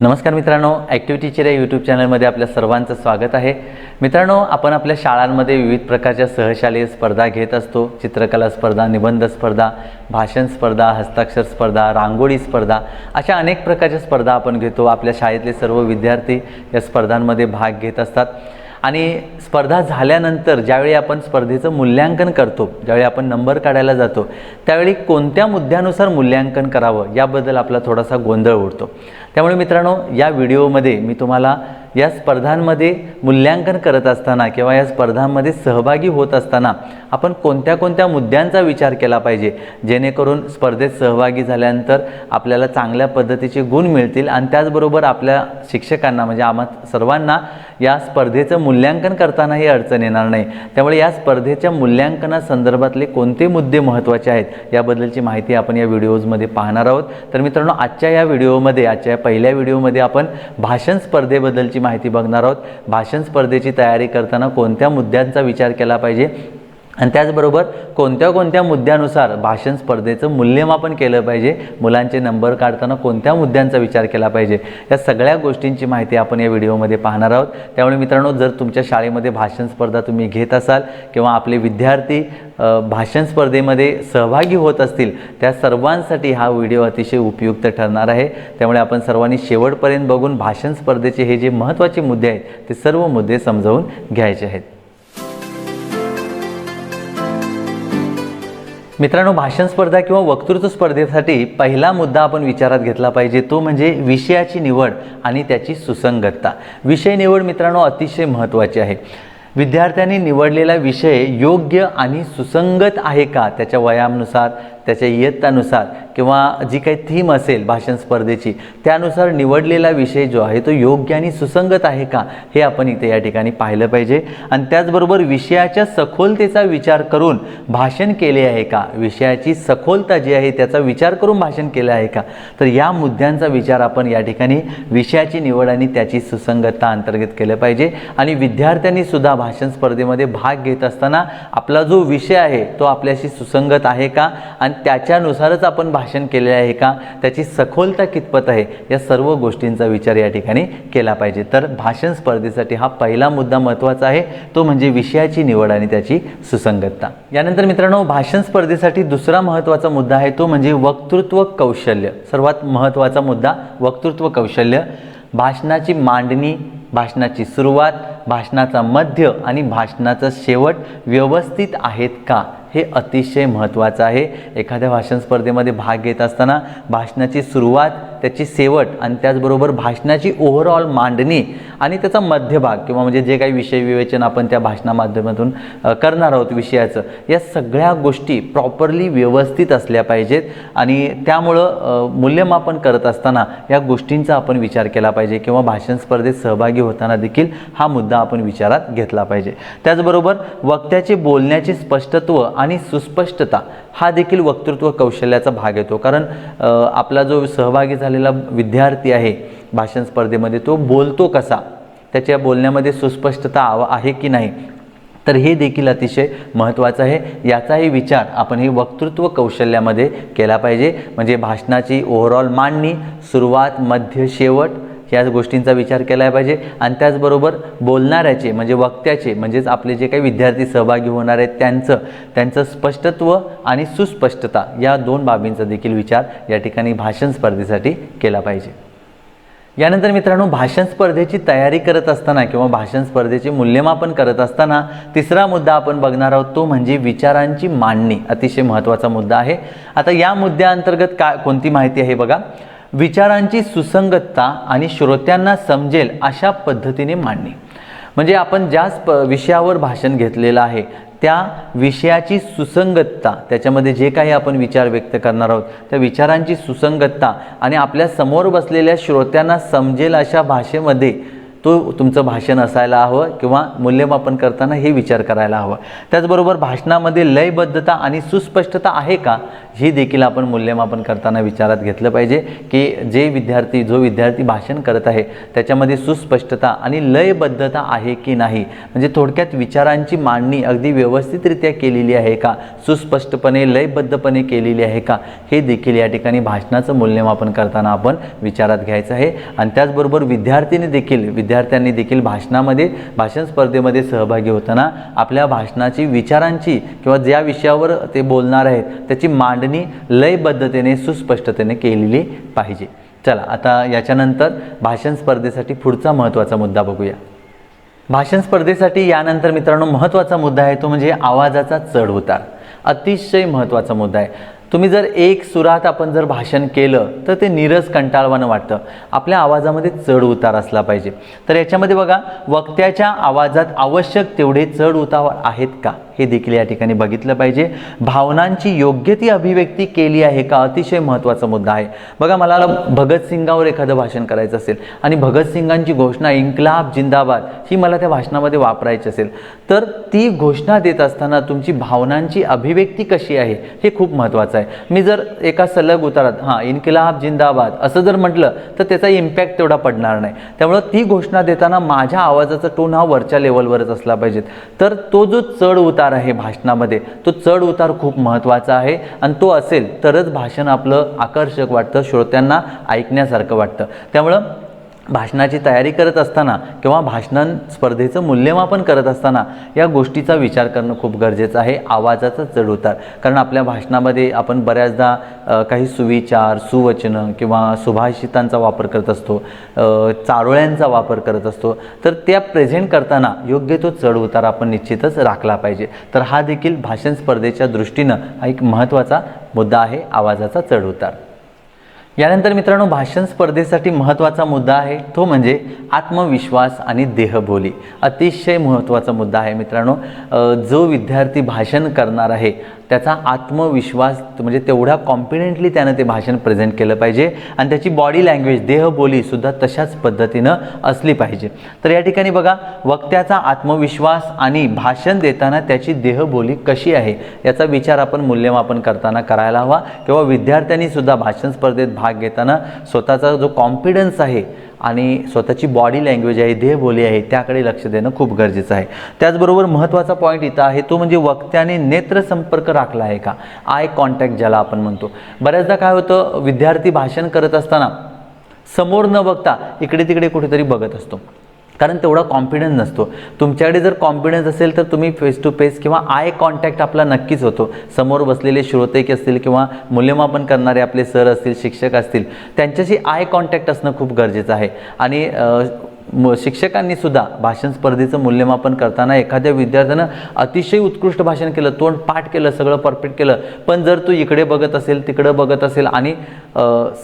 नमस्कार मित्रांनो ॲक्टिव्हिटीचेर या यूट्यूब चॅनलमध्ये आपल्या सर्वांचं स्वागत आहे. मित्रांनो आपण आपल्या शाळांमध्ये विविध प्रकारच्या सहशालेय स्पर्धा घेत असतो. चित्रकला स्पर्धा निबंध स्पर्धा भाषण स्पर्धा हस्ताक्षर स्पर्धा रांगोळी स्पर्धा अशा अनेक प्रकारच्या स्पर्धा आपण घेतो. आपल्या शाळेतले सर्व विद्यार्थी या स्पर्धांमध्ये भाग घेत असतात. आणि स्पर्धा झाल्यानंतर ज्यावेळी आपण स्पर्धेचं मूल्यांकन करतो ज्यावेळी आपण नंबर काढायला जातो त्यावेळी कोणत्या मुद्द्यानुसार मूल्यांकन करावं याबद्दल आपला थोडासा गोंधळ उडतो. त्यामुळे मित्रांनो या व्हिडिओमध्ये मी तुम्हाला या स्पर्धांमध्ये मूल्यांकन करत असताना किंवा या स्पर्धांमध्ये सहभागी होत असताना आपण कोणत्या कोणत्या मुद्द्यांचा विचार केला पाहिजे? जेणेकरून स्पर्धेत सहभागी झाल्यानंतर आपल्याला चांगल्या पद्धतीचे गुण मिळतील आणि त्याचबरोबर आपल्या शिक्षकांना म्हणजे आम्हा सर्वांना या स्पर्धेचं मूल्यांकन करतानाही अडचण येणार नाही. त्यामुळे या स्पर्धेच्या मूल्यांकनासंदर्भातले कोणते मुद्दे महत्त्वाचे आहेत याबद्दलची माहिती आपण या व्हिडिओजमध्ये पाहणार आहोत. तर मित्रांनो आजच्या या व्हिडिओमध्ये आजच्या या पहिल्या व्हिडिओमध्ये आपण भाषण स्पर्धेबद्दलची माहिती बघणार आहोत. भाषण स्पर्धेची तयारी करताना कोणत्या मुद्द्यांचा विचार केला पाहिजे? आणि त्याचबरोबर कोणत्या कोणत्या मुद्द्यानुसार भाषण स्पर्धेचं मूल्यमापन केलं पाहिजे मुलांचे नंबर काढताना कोणत्या मुद्द्यांचा विचार केला पाहिजे या सगळ्या गोष्टींची माहिती आपण या व्हिडिओमध्ये पाहणार आहोत. त्यामुळे मित्रांनो जर तुमच्या शाळेमध्ये भाषण स्पर्धा तुम्ही घेत असाल किंवा आपले विद्यार्थी भाषण स्पर्धेमध्ये सहभागी होत असतील त्या सर्वांसाठी हा व्हिडिओ अतिशय उपयुक्त ठरणार आहे. त्यामुळे आपण सर्वांनी शेवटपर्यंत बघून भाषण स्पर्धेचे हे जे महत्त्वाचे मुद्दे आहेत ते सर्व मुद्दे समजावून घ्यायचे आहेत. मित्रांनो भाषण स्पर्धा किंवा वक्तृत्व स्पर्धेसाठी पहिला मुद्दा आपण विचारात घेतला पाहिजे तो म्हणजे विषयाची निवड आणि त्याची सुसंगतता. विषय निवड मित्रांनो अतिशय महत्त्वाची आहे. विद्यार्थ्यांनी निवडलेला विषय योग्य आणि सुसंगत आहे का? त्याच्या वयानुसार त्याच्या इयत्तानुसार किंवा जी काही थीम असेल भाषण स्पर्धेची त्यानुसार निवडलेला विषय जो आहे तो योग्य आणि सुसंगत आहे का हे आपण इथे या ठिकाणी पाहिलं पाहिजे. आणि त्याचबरोबर विषयाच्या सखोलतेचा विचार करून भाषण केले आहे का विषयाची सखोलता जी आहे त्याचा विचार करून भाषण केलं आहे का तर या मुद्द्यांचा विचार आपण या ठिकाणी विषयाची निवड आणि त्याची सुसंगतता अंतर्गत केलं पाहिजे. आणि विद्यार्थ्यांनी सुद्धा भाषण स्पर्धेमध्ये भाग घेत असताना आपला जो विषय आहे तो आपल्याशी सुसंगत आहे का आणि त्याच्यानुसारच आपण भाषण केले आहे का? त्याची सखोलता कितपत आहे? या सर्व गोष्टींचा विचार या ठिकाणी केला पाहिजे. तर भाषण स्पर्धेसाठी हा पहिला मुद्दा महत्त्वाचा आहे. तो म्हणजे विषयाची निवड आणि त्याची सुसंगतता. यानंतर मित्रांनो भाषण स्पर्धेसाठी दुसरा महत्त्वाचा मुद्दा आहे. तो म्हणजे वक्तृत्व कौशल्य. सर्वात महत्त्वाचा मुद्दा वक्तृत्व कौशल्य. भाषणाची मांडणी भाषणाची सुरुवात भाषणाचा मध्य आणि भाषणाचा शेवट व्यवस्थित आहेत का? हे अतिशय महत्त्वाचं आहे. एखाद्या भाषण स्पर्धेमध्ये भाग घेत असताना भाषणाची सुरुवात त्याची शेवट आणि त्याचबरोबर भाषणाची ओव्हरऑल मांडणी आणि त्याचा मध्यभाग किंवा म्हणजे जे काही विषय विवेचन आपण त्या भाषणामाध्यमातून करणार आहोत विषयाचं या सगळ्या गोष्टी प्रॉपरली व्यवस्थित असल्या पाहिजेत आणि त्यामुळं मूल्यमापन करत असताना या गोष्टींचा आपण विचार केला पाहिजे किंवा भाषण स्पर्धेत सहभागी होताना देखील हा मुद्दा आपण विचारात घेतला पाहिजे. त्याचबरोबर वक्त्याचे बोलण्याचे स्पष्टत्व आणि सुस्पष्टता हा देखील वक्तृत्व कौशल्याचा भाग येतो. कारण आपला जो सहभागी झालेला विद्यार्थी आहे भाषण स्पर्धेमध्ये तो बोलतो कसा? त्याच्या बोलण्यामध्ये सुस्पष्टता आव आहे की नाही? तर हे देखील अतिशय महत्त्वाचं आहे. याचाही विचार आपण हे वक्तृत्व कौशल्यामध्ये केला पाहिजे. म्हणजे भाषणाची ओव्हरऑल मांडणी सुरुवात मध्य शेवट या गोष्टींचा विचार केला पाहिजे. आणि त्याचबरोबर बोलणाऱ्याचे म्हणजे वक्त्याचे म्हणजेच आपले जे काही विद्यार्थी सहभागी होणार आहेत त्यांचं त्यांचं स्पष्टत्व आणि सुस्पष्टता या दोन बाबींचा देखील विचार या ठिकाणी भाषण स्पर्धेसाठी केला पाहिजे. यानंतर मित्रांनो भाषण स्पर्धेची तयारी करत असताना किंवा भाषण स्पर्धेचे मूल्यमापन करत असताना तिसरा मुद्दा आपण बघणार आहोत तो म्हणजे विचारांची मांडणी. अतिशय महत्त्वाचा मुद्दा आहे. आता या मुद्द्याअंतर्गत काय कोणती माहिती आहे बघा? विचारांची सुसंगतता आणि श्रोत्यांना समजेल अशा पद्धतीने मांडणी. म्हणजे आपण ज्या स्प विषयावर भाषण घेतलेलं आहे त्या विषयाची सुसंगतता त्याच्यामध्ये जे काही आपण विचार व्यक्त करणार आहोत त्या विचारांची सुसंगतता आणि आपल्यासमोर बसलेल्या श्रोत्यांना समजेल अशा भाषेमध्ये तो तुमचं भाषण असायला हवं किंवा मूल्यमापन करताना हे विचार करायला हवं. त्याचबरोबर भाषणामध्ये लयबद्धता आणि सुस्पष्टता आहे का ही देखील आपण मूल्यमापन करताना विचारात घेतलं पाहिजे की जे विद्यार्थी जो विद्यार्थी भाषण करत आहे त्याच्यामध्ये सुस्पष्टता आणि लयबद्धता आहे की नाही? म्हणजे थोडक्यात विचारांची मांडणी अगदी व्यवस्थितरित्या केलेली आहे का? सुस्पष्टपणे लयबद्धपणे केलेली आहे का? हे देखील या ठिकाणी भाषणाचं मूल्यमापन करताना आपण विचारात घ्यायचं आहे. आणि त्याचबरोबर विद्यार्थीने देखील विद्यार्थ्यांनी देखील भाषणामध्ये भाषण स्पर्धेमध्ये सहभागी होताना आपल्या भाषणाची विचारांची किंवा ज्या विषयावर ते बोलणार आहेत त्याची मांडणी लयबद्धतेने सुस्पष्टतेने केलेली पाहिजे. चला आता याच्यानंतर भाषण स्पर्धेसाठी पुढचा महत्त्वाचा मुद्दा बघूया. भाषण स्पर्धेसाठी यानंतर मित्रांनो महत्त्वाचा मुद्दा आहे तो म्हणजे आवाजाचा चढ उतार. अतिशय महत्त्वाचा मुद्दा आहे. तुम्ही जर एक सुरात आपण जर भाषण केलं तर ते नीरस कंटाळवाणं वाटतं. आपल्या आवाजामध्ये चढ उतार असला पाहिजे. तर याच्यामध्ये बघा वक्त्याच्या आवाजात आवश्यक तेवढे चढ उतार आहेत का? हे देखील या ठिकाणी बघितलं पाहिजे. भावनांची योग्य ती अभिव्यक्ती केली आहे का? अतिशय महत्त्वाचा मुद्दा आहे. बघा मला भगतसिंगावर एखादं भाषण करायचं असेल आणि भगतसिंगांची घोषणा इन्कलाब जिंदाबाद ही मला त्या भाषणामध्ये वापरायची असेल तर ती घोषणा देत असताना तुमची भावनांची अभिव्यक्ती कशी आहे हे खूप महत्त्वाचं आहे. मी जर एका सलग उतारात हां इन्किलाब जिंदाबाद असं जर म्हटलं तर त्याचा इम्पॅक्ट तेवढा पडणार नाही. त्यामुळं ती घोषणा देताना माझ्या आवाजाचा टोन हा वरच्या लेवलवरच असला पाहिजेत. तर तो जो चढ उतार आहे भाषणामध्ये तो चढ उतार खूप महत्त्वाचा आहे आणि तो असेल तरच भाषण आपलं आकर्षक वाटतं श्रोत्यांना ऐकण्यासारखं वाटतं. त्यामुळं भाषणाची तयारी करत असताना किंवा भाषण स्पर्धेचं मूल्यमापन करत असताना या गोष्टीचा विचार करणं खूप गरजेचं आहे. आवाजाचा चढउतार कारण आपल्या भाषणामध्ये आपण बऱ्याचदा काही सुविचार सुवचनं किंवा सुभाषितांचा वापर करत असतो चारोळ्यांचा वापर करत असतो. तर त्या प्रेझेंट करताना योग्य तो चढउतार आपण निश्चितच राखला पाहिजे. तर हा देखील भाषण स्पर्धेच्या दृष्टीनं हा एक महत्त्वाचा मुद्दा आहे आवाजाचा चढउतार यानंतर मित्रांनो भाषण स्पर्धेसाठी महत्त्वाचा मुद्दा आहे. तो म्हणजे आत्मविश्वास आणि देहबोली. अतिशय महत्त्वाचा मुद्दा आहे मित्रांनो. जो विद्यार्थी भाषण करणार आहे त्याचा आत्मविश्वास म्हणजे तेवढा कॉन्फिडेंटली त्यानं ते भाषण प्रेझेंट केलं पाहिजे. आणि त्याची बॉडी लँग्वेज देहबोलीसुद्धा तशाच पद्धतीनं असली पाहिजे. तर या ठिकाणी बघा वक्त्याचा आत्मविश्वास आणि भाषण देताना त्याची देहबोली कशी आहे याचा विचार आपण मूल्यमापन करताना करायला हवा. किंवा विद्यार्थ्यांनीसुद्धा भाषण स्पर्धेत भाग घेताना स्वतःचा जो कॉन्फिडन्स आहे आणि स्वतःची बॉडी लँग्वेज आहे देहबोली आहे त्याकडे लक्ष देणं खूप गरजेचं आहे. त्याचबरोबर महत्त्वाचा पॉईंट इथं आहे तो म्हणजे वक्त्याने नेत्रसंपर्क राखला आहे का? आय कॉन्टॅक्ट ज्याला आपण म्हणतो. बऱ्याचदा काय होतं विद्यार्थी भाषण करत असताना समोर न बघता इकडे तिकडे कुठेतरी बघत असतो. कारण तेवढा कॉन्फिडन्स नसतो. तुमच्याकडे जर कॉन्फिडन्स असेल तर तुम्ही फेस टू फेस किंवा आय कॉन्टॅक्ट आपला नक्कीच होतो. समोर बसलेले श्रोते असतील किंवा मूल्यमापन करणारे आपले सर असतील शिक्षक असतील त्यांच्याशी आय कॉन्टॅक्ट असणं खूप गरजेचं आहे. आणि म शिक्षकांनी सुद्धा भाषण स्पर्धेचं मूल्यमापन करताना एखाद्या विद्यार्थ्यानं अतिशय उत्कृष्ट भाषण केलं तोंड पाठ केलं सगळं परफेक्ट केलं. पण जर तू इकडे बघत असेल तिकडं बघत असेल आणि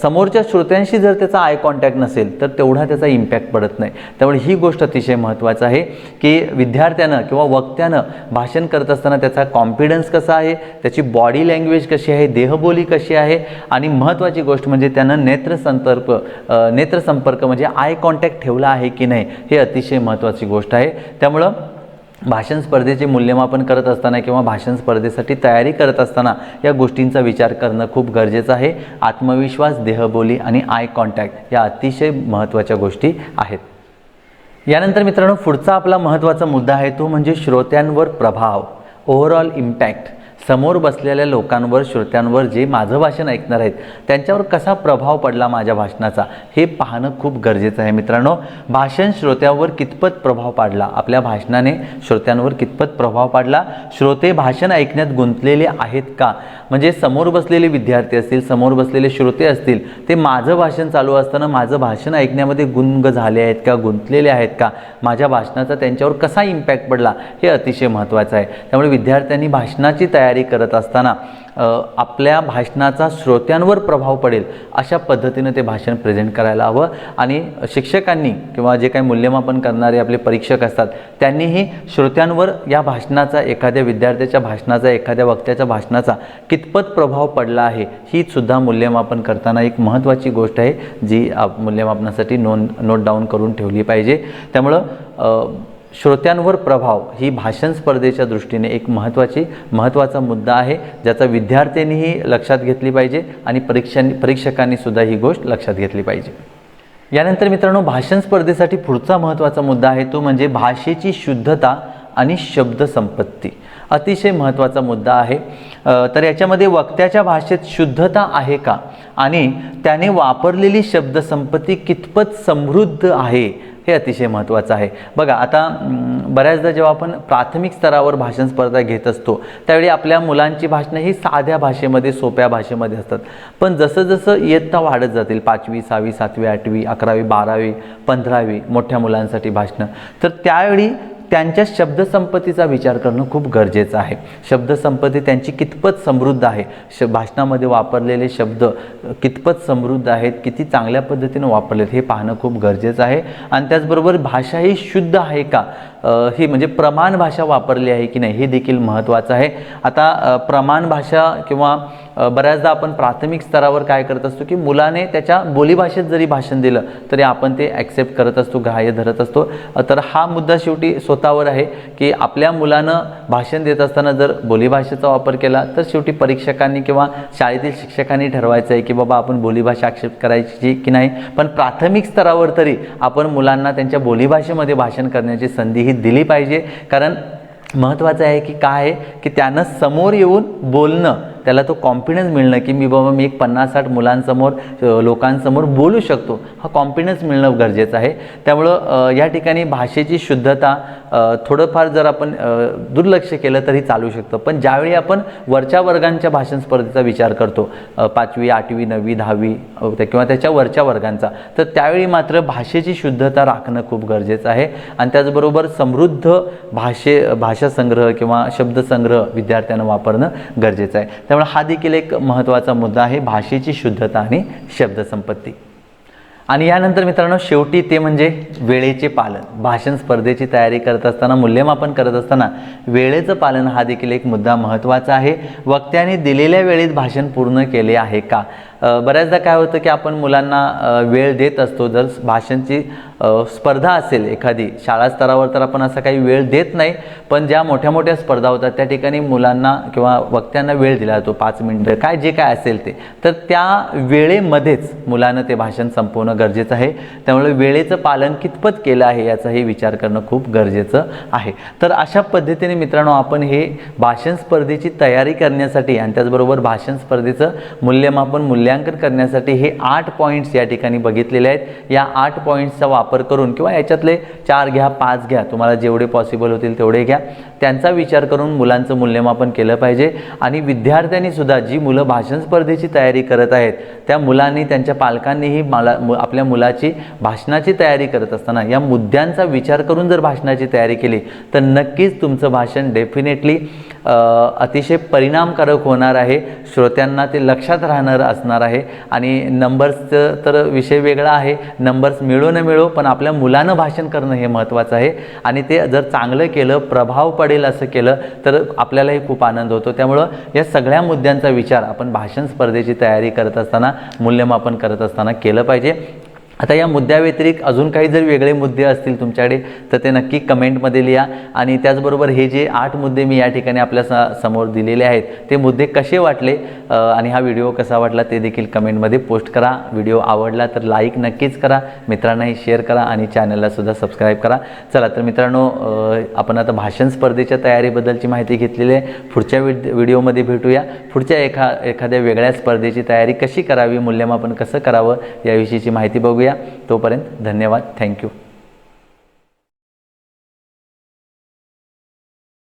समोरच्या श्रोत्यांशी जर त्याचा आय कॉन्टॅक्ट नसेल तर तेवढा त्याचा इम्पॅक्ट पडत नाही. त्यामुळे ही गोष्ट अतिशय महत्त्वाचं आहे की विद्यार्थ्यानं किंवा वक्त्यानं भाषण करत असताना त्याचा कॉन्फिडन्स कसा आहे त्याची बॉडी लँग्वेज कशी आहे देहबोली कशी आहे आणि महत्त्वाची गोष्ट म्हणजे त्यानं नेत्रसंपर्क नेत्रसंपर्क म्हणजे आय कॉन्टॅक्ट ठेवला आहे की नाही हे अतिशय महत्त्वाची गोष्ट आहे. त्यामुळं भाषण स्पर्धेचे मूल्यमापन करत असताना किंवा भाषण स्पर्धेसाठी तयारी करत असताना या गोष्टींचा विचार करणं खूप गरजेचं आहे. आत्मविश्वास देहबोली आणि आय कॉन्टॅक्ट या अतिशय महत्त्वाच्या गोष्टी आहेत. यानंतर मित्रांनो पुढचा आपला महत्त्वाचा मुद्दा आहे तो म्हणजे श्रोत्यांवर प्रभाव ओव्हरऑल इम्पॅक्ट समोर बसलेल्या लोकांवर श्रोत्यांवर जे माझं भाषण ऐकणार आहेत त्यांच्यावर कसा प्रभाव पडला माझ्या भाषणाचा हे पाहणं खूप गरजेचं आहे मित्रांनो. भाषण श्रोत्यांवर कितपत प्रभाव पाडला? आपल्या भाषणाने श्रोत्यांवर कितपत प्रभाव पाडला? श्रोते भाषण ऐकण्यात गुंतलेले आहेत का? म्हणजे समोर बसलेले विद्यार्थी असतील समोर बसलेले श्रोते असतील ते माझं भाषण चालू असताना माझं भाषण ऐकण्यामध्ये गुंग झाले आहेत का? गुंतलेले आहेत का? माझ्या भाषणाचा त्यांच्यावर कसा इम्पॅक्ट पडला? हे अतिशय महत्त्वाचं आहे. त्यामुळे विद्यार्थ्यांनी भाषणाची तयारी तयारी करत असताना आपल्या भाषणाचा श्रोत्यांवर प्रभाव पडेल अशा पद्धतीनं ते भाषण प्रेझेंट करायला हवं. आणि शिक्षकांनी किंवा जे काही मूल्यमापन करणारे आपले परीक्षक असतात त्यांनीही श्रोत्यांवर या भाषणाचा एखाद्या विद्यार्थ्याच्या भाषणाचा एखाद्या वक्त्याच्या भाषणाचा कितपत प्रभाव पडला आहे ही सुद्धा मूल्यमापन करताना एक महत्त्वाची गोष्ट आहे जी आप- मूल्यमापनासाठी नोंद नोट डाऊन करून ठेवली पाहिजे. त्यामुळं श्रोत्यांवर प्रभाव ही भाषण स्पर्धेच्या दृष्टीने एक महत्त्वाची महत्त्वाचा मुद्दा आहे ज्याचा विद्यार्थ्यांनीही लक्षात घेतली पाहिजे आणि परीक्षांनी परीक्षकांनी सुद्धा ही गोष्ट लक्षात घेतली पाहिजे. यानंतर मित्रांनो भाषण स्पर्धेसाठी पुढचा महत्त्वाचा मुद्दा आहे तो म्हणजे भाषेची शुद्धता आणि शब्दसंपत्ती अतिशय महत्त्वाचा मुद्दा आहे. तर याच्यामध्ये वक्त्याच्या भाषेत शुद्धता आहे का? आणि त्याने वापरलेली शब्दसंपत्ती कितपत समृद्ध आहे? हे अतिशय महत्त्वाचं आहे. बघा आता बऱ्याचदा जेव्हा आपण प्राथमिक स्तरावर भाषण स्पर्धा घेत असतो त्यावेळी आपल्या मुलांची भाषणं ही साध्या भाषेमध्ये सोप्या भाषेमध्ये असतात. पण जसं जसं इयत्ता वाढत जातील पाचवी सहावी सातवी आठवी अकरावी बारावी पंधरावी मोठ्या मुलांसाठी भाषणं तर त्यावेळी त्यांच्या शब्दसंपत्तीचा विचार करणं खूप गरजेचं आहे. शब्दसंपत्ती त्यांची कितपत समृद्ध आहे? श भाषणामध्ये वापरलेले शब्द कितपत समृद्ध आहेत? किती चांगल्या पद्धतीनं वापरलेत हे पाहणं खूप गरजेचं आहे. आणि त्याचबरोबर भाषा ही शुद्ध आहे का? ही म्हणजे प्रमाण भाषा वापरली आहे की नाही हे देखील महत्त्वाचं आहे. आता प्रमाण भाषा किंवा बऱ्याचदा आपण प्राथमिक स्तरावर काय करत असतो की मुलाने त्याच्या बोलीभाषेत जरी भाषण दिलं तरी आपण ते ॲक्सेप्ट करत असतो ग्राह्य धरत असतो. तर हा मुद्दा शेवटी स्वतःवर आहे की आपल्या मुलानं भाषण देत असताना जर बोलीभाषेचा वापर केला तर शेवटी परीक्षकांनी किंवा शाळेतील शिक्षकांनी ठरवायचं आहे की बाबा आपण बोलीभाषा ॲक्सेप्ट करायची की नाही. पण प्राथमिक स्तरावर तरी आपण मुलांना त्यांच्या बोलीभाषेमध्ये भाषण करण्याची संधी ही दिली पाहिजे. कारण महत्त्वाचं आहे की काय आहे? की त्यानं समोर येऊन बोलणं. त्याला तो कॉन्फिडन्स मिळणं की मी बाबा मी एक पन्नास साठ मुलांसमोर लोकांसमोर बोलू शकतो. हा कॉन्फिडन्स मिळणं गरजेचं आहे. त्यामुळं या ठिकाणी भाषेची शुद्धता थोडंफार जर आपण दुर्लक्ष केलं तरी चालू शकतं. पण ज्यावेळी आपण वरच्या वर्गांच्या भाषण स्पर्धेचा विचार करतो पाचवी आठवी नववी दहावी त्या- किंवा त्याच्या वरच्या वर्गांचा तर त्यावेळी मात्र भाषेची शुद्धता राखणं खूप गरजेचं आहे. आणि त्याचबरोबर समृद्ध भाषे भाषा संग्रह किंवा शब्दसंग्रह विद्यार्थ्यांना वापरणं गरजेचं आहे. त्यामुळे हा देखील एक महत्त्वाचा मुद्दा आहे भाषेची शुद्धता आणि शब्दसंपत्ती. आणि यानंतर मित्रांनो शेवटी ते म्हणजे वेळेचे पालन. भाषण स्पर्धेची तयारी करत असताना मूल्यमापन करत असताना वेळेचं पालन हा देखील एक मुद्दा महत्त्वाचा आहे. वक्त्याने दिलेल्या वेळेत भाषण पूर्ण केले आहे का? बऱ्याचदा काय होतं की आपण मुलांना वेळ देत असतो. जर भाषणची स्पर्धा असेल एखादी शाळा स्तरावर तर आपण असा काही वेळ देत नाही पण ज्या मोठ्या मोठ्या स्पर्धा होतात त्या ठिकाणी मुलांना किंवा वक्त्यांना वेळ दिला जातो पाच मिनटं. काय जे काय असेल ते. तर त्या वेळेमध्येच मुलांना ते भाषण संपवणं गरजेचं आहे. त्यामुळे वेळेचं पालन कितपत केलं आहे याचाही विचार करणं खूप गरजेचं आहे. तर अशा पद्धतीने मित्रांनो आपण हे भाषण स्पर्धेची तयारी करण्यासाठी आणि त्याचबरोबर भाषण स्पर्धेचं मूल्यमापन मूल्य मूल्यांकन करण्यासाठी हे आठ पॉईंट्स या ठिकाणी बघितलेले आहेत. या आठ पॉईंट्सचा वापर करून किंवा याच्यातले चार घ्या पाच घ्या तुम्हाला जेवढे पॉसिबल होतील तेवढे घ्या. त्यांचा विचार करून मुलांचं मूल्यमापन केलं पाहिजे. आणि विद्यार्थ्यांनी सुद्धा जी मुलं भाषण स्पर्धेची तयारी करत आहेत त्या मुलांनी त्यांच्या पालकांनीही मला मु- आपल्या मुलाची भाषणाची तयारी करत असताना या मुद्द्यांचा विचार करून जर भाषणाची तयारी केली तर नक्कीच तुमचं भाषण डेफिनेटली अतिशय परिणामकारक होणार आहे. श्रोत्यांना ते लक्षात राहणार असणार आहे. आणि नंबर्सचं तर विषय वेगळा आहे. नंबर्स मिळो न मिळो पण आपल्या मुलानं भाषण करणं हे महत्त्वाचं आहे. आणि ते जर चांगलं केलं प्रभाव पडेल असं केलं तर आपल्यालाही खूप आनंद होतो. त्यामुळं या सगळ्या मुद्द्यांचा विचार आपण भाषण स्पर्धेची तयारी करत असताना मूल्यमापन करत असताना केलं पाहिजे. आता या मुद्द्याव्यतिरिक्त अजून काही जर वेगळे मुद्दे असतील तुमच्याकडे तर ते नक्की कमेंटमध्ये लिहा. आणि त्याचबरोबर हे जे आठ मुद्दे मी या ठिकाणी आपल्या स समोर दिलेले आहेत ते मुद्दे कसे वाटले आणि हा व्हिडिओ कसा वाटला ते देखील कमेंटमध्ये पोस्ट करा. व्हिडिओ आवडला तर लाईक नक्कीच करा. मित्रांनाही शेअर करा आणि चॅनललासुद्धा सबस्क्राईब करा. चला तर मित्रांनो आपण आता भाषण स्पर्धेच्या तयारीबद्दलची माहिती घेतलेली आहे. पुढच्या विड व्हिडिओमध्ये भेटूया. पुढच्या एखा एखाद्या वेगळ्या स्पर्धेची तयारी कशी करावी मूल्यमापन कसं करावं याविषयीची माहिती बघूया. तोपर्यंत धन्यवाद. थँक्यू